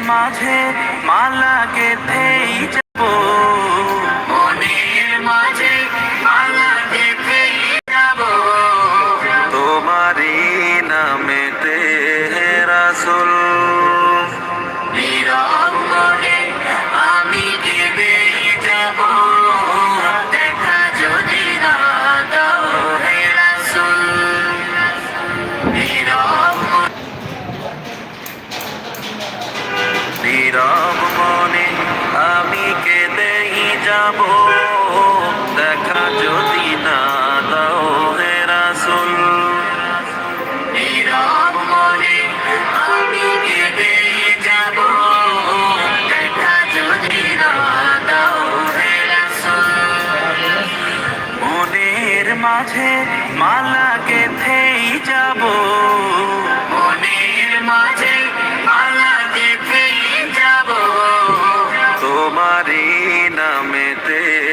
মাঝে মালা গেথেই যাব। মনের মাঝে মালা নীরব মনে আমি কেঁদেই যাব। দেখা যদি না দাও হে রাসুল। নীরব মনে আমি কেঁদেই যাব। দেখা যদি না দাও হে রাসূল। মনের মাঝে মালা গেথেই যাব। তোমারই নামেতে